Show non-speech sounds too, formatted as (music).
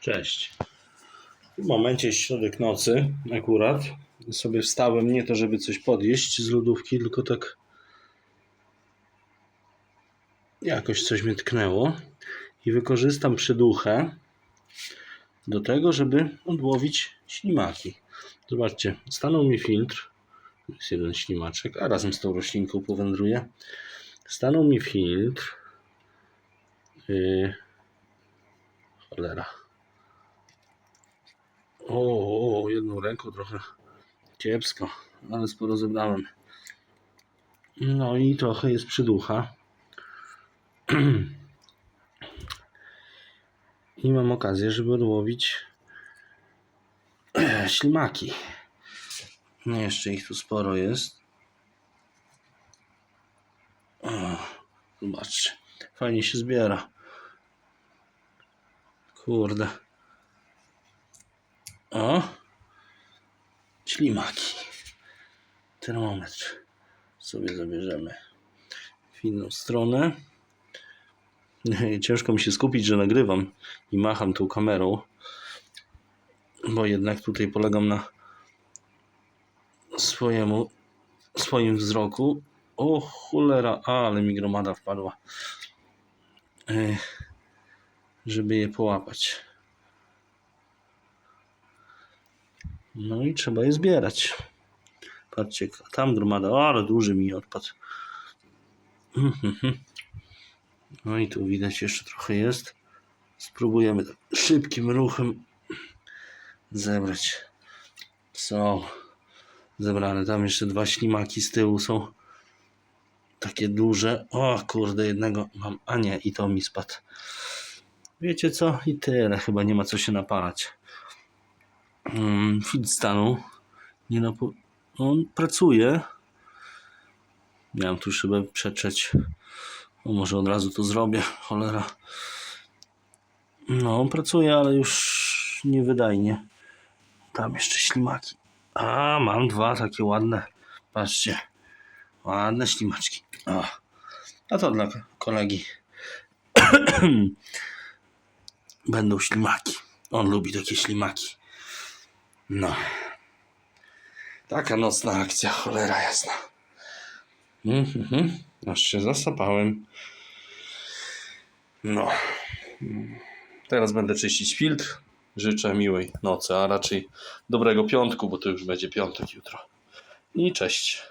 Cześć. W momencie jest środek nocy, akurat. Sobie wstałem, nie to żeby coś podjeść z lodówki, tylko tak jakoś coś mnie tknęło i wykorzystam przyduchę do tego, żeby odłowić ślimaki. Zobaczcie, stanął mi filtr. Jest jeden ślimaczek, a razem z tą roślinką powędruje. Stanął mi filtr. Yy... Cholera. O, o, jedną ręką trochę kiepsko, ale sporo zebrałem. No i trochę jest przyducha. (clears throat) I mam okazję, żeby odłowić (clears throat) ślimaki. No jeszcze ich tu sporo jest. O, zobaczcie, fajnie się zbiera. Kurde. O! Ślimaki. Termometr sobie zabierzemy w inną stronę. (laughs) Ciężko mi się skupić, że nagrywam i macham tą kamerą, bo jednak tutaj polegam na swojemu, swoim wzroku. O cholera, ale mi gromada wpadła. Ech, żeby je połapać. No i trzeba je zbierać. Patrzcie, tam gromada, o, ale duży mi odpadł. (laughs) No i tu widać jeszcze trochę jest. Spróbujemy szybkim ruchem zebrać. Są zebrane. Tam jeszcze dwa ślimaki z tyłu są. Takie duże. O kurde, jednego mam. A nie, i to mi spadł. Wiecie co? I tyle. Chyba nie ma co się napalać. Mm, Fit stanął. Nie napo... On pracuje. Miałem tu szybę przetrzeć. O, może od razu to zrobię. (laughs) Cholera. No, on pracuje, ale już niewydajnie. Tam jeszcze ślimaki. A, mam dwa takie ładne. Patrzcie. Ładne ślimaczki. O. A to dla kolegi. (clears throat) Będą ślimaki. On lubi takie ślimaki. No. Taka nocna akcja, cholera jasna. Mhm, aż się zasapałem. No. Teraz będę czyścić filtr. Życzę miłej nocy, a raczej dobrego piątku, bo to już będzie piątek jutro. I cześć.